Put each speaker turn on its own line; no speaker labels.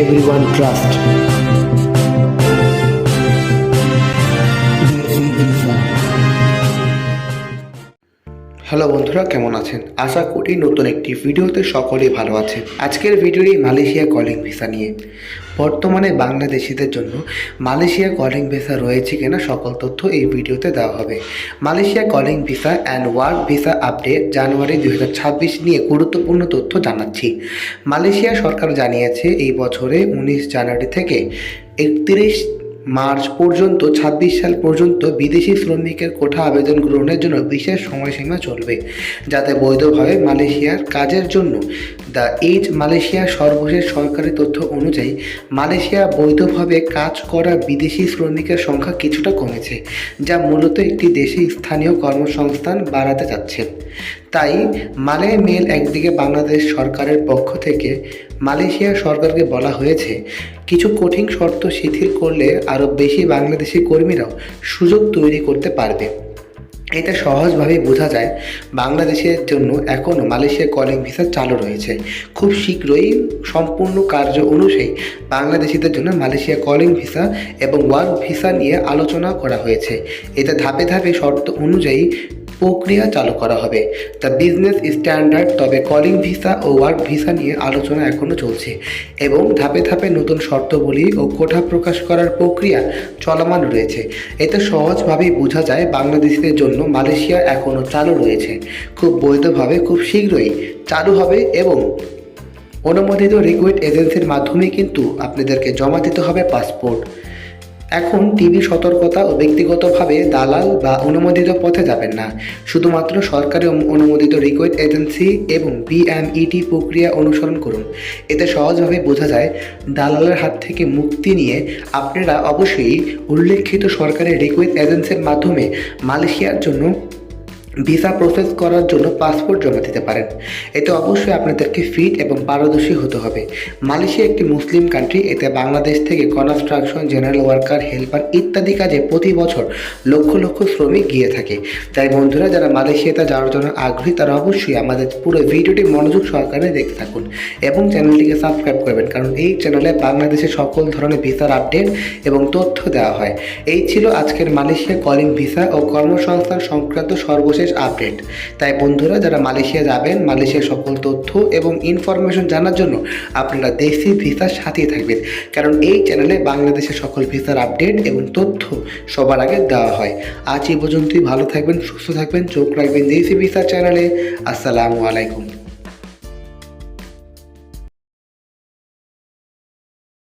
everyone trust. Hello বন্ধুরা, কেমন আছেন? আশা করি নতুন একটি ভিডিওতে সকলেই ভালো আছে আজকের ভিডিওটি মালয়েশিয়া কলিং ভিসা নিয়ে। বর্তমানে বাংলাদেশিদের জন্য মালয়েশিয়া কলিং ভিসা রয়েছে কিনা সকল তথ্য এই ভিডিওতে দেওয়া হবে। Malaysia calling visa and work visa update জানুয়ারি দু হাজার ছাব্বিশ নিয়ে গুরুত্বপূর্ণ তথ্য জানাচ্ছি। মালয়েশিয়া সরকার জানিয়েছে, এই বছরে উনিশ জানুয়ারি থেকে একত্রিশ মার্চ পর্যন্ত ২৬ সাল পর্যন্ত বিদেশি শ্রমিকের কোঠা আবেদন গ্রহণের জন্য বিশেষ সময়সীমা চলবে। যাতে বৈধভাবে মালয়েশিয়ার কাজের জন্য দ্য এইচ মালয়েশিয়ার সর্বশেষ সরকারি তথ্য অনুযায়ী, মালয়েশিয়া বৈধভাবে কাজ করা বিদেশি শ্রমিকের সংখ্যা কিছুটা কমেছে, যা মূলত একটি দেশে স্থানীয় কর্মসংস্থান বাড়াতে যাচ্ছে। তাই মালয় মেল একদিকে বাংলাদেশ সরকারের পক্ষ থেকে মালয়েশিয়া সরকারকে বলা হয়েছে, কিছু কঠিন শর্ত শিথিল করলে আরও বেশি বাংলাদেশি কর্মীরাও সুযোগ তৈরি করতে পারবে। এটা সহজভাবে বোঝা যায় বাংলাদেশের জন্য এখনও মালয়েশিয়া কলিং ভিসা চালু রয়েছে। খুব শীঘ্রই সম্পূর্ণ কার্য অনুযায়ী বাংলাদেশিদের জন্য মালয়েশিয়া কলিং ভিসা এবং ওয়ার্ক ভিসা নিয়ে আলোচনা করা হয়েছে। এতে ধাপে ধাপে শর্ত অনুযায়ী প্রক্রিয়া চালু করা হবে। দ্য বিজনেস স্ট্যান্ডার্ড তবে কলিং ভিসা ও ওয়ার্ক ভিসা নিয়ে আলোচনা এখনও চলছে এবং ধাপে ধাপে নতুন শর্তবলী ও কোঠা প্রকাশ করার প্রক্রিয়া চলমান রয়েছে। এতে সহজভাবেই বোঝা যায় বাংলাদেশিদের জন্য মালয়েশিয়া এখনও চালু রয়েছে। খুব বৈধভাবে খুব শীঘ্রই চালু হবে এবং অনুমোদিত রিকুইট এজেন্সির মাধ্যমে কিন্তু আপনাদেরকে জমা দিতে হবে পাসপোর্ট। এখন টিভি সতর্কতা ও ব্যক্তিগতভাবে দালাল বা অনুমোদিত পথে যাবেন না। শুধুমাত্র সরকারি অনুমোদিত রিকোয়েট এজেন্সি এবং বিএমইটি প্রক্রিয়া অনুসরণ করুন। এতে সহজভাবে বোঝা যায়, দালালের হাত থেকে মুক্তি নিয়ে আপনারা অবশ্যই উল্লেখিত সরকারি রিকোয়েট এজেন্সির মাধ্যমে মালয়েশিয়ার জন্য ভিসা প্রসেস করার জন্য পাসপোর্ট জমা দিতে পারেন। এতে অবশ্যই আপনাদেরকে ফিট এবং পারদর্শী হতে হবে। মালয়েশিয়া একটি মুসলিম কান্ট্রি এতে বাংলাদেশ থেকে কনস্ট্রাকশন জেনারেল ওয়ার্কার হেল্পার ইত্যাদি কাজে প্রতি বছর লক্ষ লক্ষ শ্রমিক গিয়ে থাকে। তাই বন্ধুরা, যারা মালয়েশিয়াতে যাওয়ার জন্য আগ্রহী, তারা অবশ্যই আমাদের পুরো ভিডিওটি মনোযোগ সহকারে দেখতে থাকুন এবং চ্যানেলটিকে সাবস্ক্রাইব করবেন, কারণ এই চ্যানেলে বাংলাদেশের সকল ধরনের ভিসার আপডেট এবং তথ্য দেওয়া হয়। এই ছিল আজকের মালয়েশিয়া কলিং ভিসা ও কর্মসংস্থান সংক্রান্ত সর্বশেষ আপডেট। তাই বন্ধুরা, যারা মালয়েশিয়া যাবেন, মালয়েশিয়ার সকল তথ্য এবং ইনফরমেশন জানার জন্য আপনারা দেশি ভিসার সাথেই থাকবেন। কারণ এই চ্যানেলে বাংলাদেশের সকল ভিসার আপডেট এবং তথ্য সবার আগে দেওয়া হয়। আজ এই পর্যন্তই, ভালো থাকবেন, সুস্থ থাকবেন, চোখ রাখবেন দেশি ভিসার চ্যানেলে আসসালামু আলাইকুম।